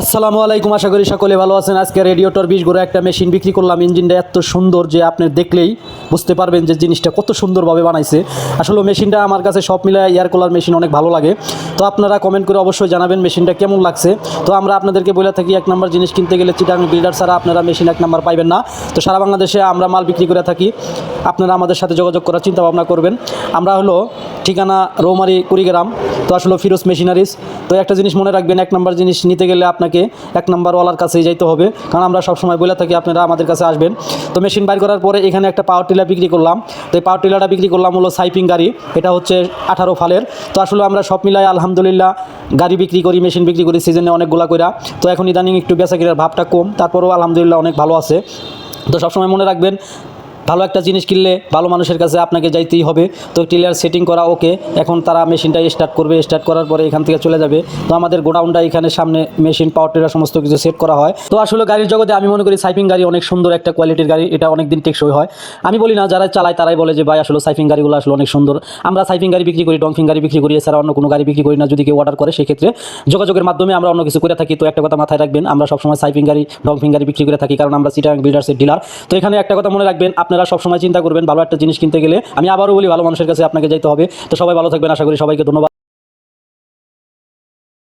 আসসালামু আলাইকুম, আশা করি সকলে ভালো আছেন। আজকে রেডিওটর বিশ ঘোরা একটা মেশিন বিক্রি করলাম। ইঞ্জিনটা এত সুন্দর যে আপনি দেখলেই বুঝতে পারবেন যে জিনিসটা কত সুন্দরভাবে বানাইছে। আসলে মেশিনটা আমার কাছে সব মিলায় এয়ার কুলার মেশিন অনেক ভালো লাগে। তো আপনারা কমেন্ট করে অবশ্যই জানাবেন মেশিনটা কেমন লাগছে। তো আমরা আপনাদেরকে বলে থাকি, এক নম্বর জিনিস কিনতে গেলে চিটাং বিল্ডার ছাড়া আপনারা মেশিন এক নাম্বার পাইবেন না। তো সারা বাংলাদেশে আমরা মাল বিক্রি করে থাকি। আপনারা আমাদের সাথে যোগাযোগ করার চিন্তা ভাবনা করবেন। আমরা হলো ঠিকানা রৌমারি কুড়িগ্রাম। তো আসলে ফিরোজ মেশিনারিজ। তো একটা জিনিস মনে রাখবেন, এক নম্বর জিনিস নিতে গেলে আপনাকে এক নম্বর ওয়ালার কাছেই যাইতে হবে। কারণ আমরা সবসময় বলে থাকি, আপনারা আমাদের কাছে আসবেন। তো মেশিন বাইর করার পরে এখানে একটা পাওয়ার টিলার বিক্রি করলাম। তো এই পাওয়ার টিলারটা বিক্রি করলাম হলো সাইপিং গাড়ি। এটা হচ্ছে আঠারো ফালের। তো আসলে আমরা সব মিলাই আলহামদুলিল্লাহ গাড়ি বিক্রি করি, মেশিন বিক্রি করি, সিজনে অনেকগুলা কইরা। তো এখন ইদানিং একটু বেচা ভাবটা কম, তারপরেও আলহামদুলিল্লাহ অনেক ভালো আছে। তো সবসময় মনে রাখবেন ভালো একটা জিনিস কিনলে ভালো মানুষের কাছে আপনাকে যাইতেই হবে। তো টিলার সেটিং করা ওকে এখন তারা মেশিনটা স্টার্ট করবে। স্টার্ট করার পরে এখান থেকে চলে যাবে। তো আমাদের গোডাউনটা এখানে সামনে মেশিন পাওয়ার টিলার সমস্ত কিছু সেট করা হয়। তো আসলে গাড়ির জগতে আমি মনে করি সাইপিং গাড়ি অনেক সুন্দর একটা কোয়ালিটির গাড়ি। এটা অনেক দিন টেকসই হয়। আমি বলি না, যারা চালায় তারাই বলে যে, ভাই, আসলে সাইপিং গাড়িগুলো আসলে অনেক সুন্দর। আমরা সাইপিং গাড়ি বিক্রি করি, ডংফিং গাড়ি বিক্রি করি, এছাড়া অন্য কোনো গাড়ি বিক্রি করি না। যদি কেউ অর্ডার করে, সেক্ষেত্রে যোগাযোগের মাধ্যমে আমরা অন্য কিছু করে থাকি। তো একটা কথা মাথায় রাখবেন, আমরা সবসময় সাইপিং গাড়ি, ডংফিং গাড়ি বিক্রি করে থাকি, কারণ আমরা সিটাং বিল্ডার্সের ডিলার তো এখানে একটা কথা মনে রাখবেন, আপনারা সবসময় চিন্তা করবেন, ভালো একটা জিনিস কিনতে গেলে। আমি আবারও বলি, ভালো মানুষের কাছে আপনাকে যাইতে হবে। তো সবাই ভালো থাকবেন, আশা করি সবাইকে ধন্যবাদ।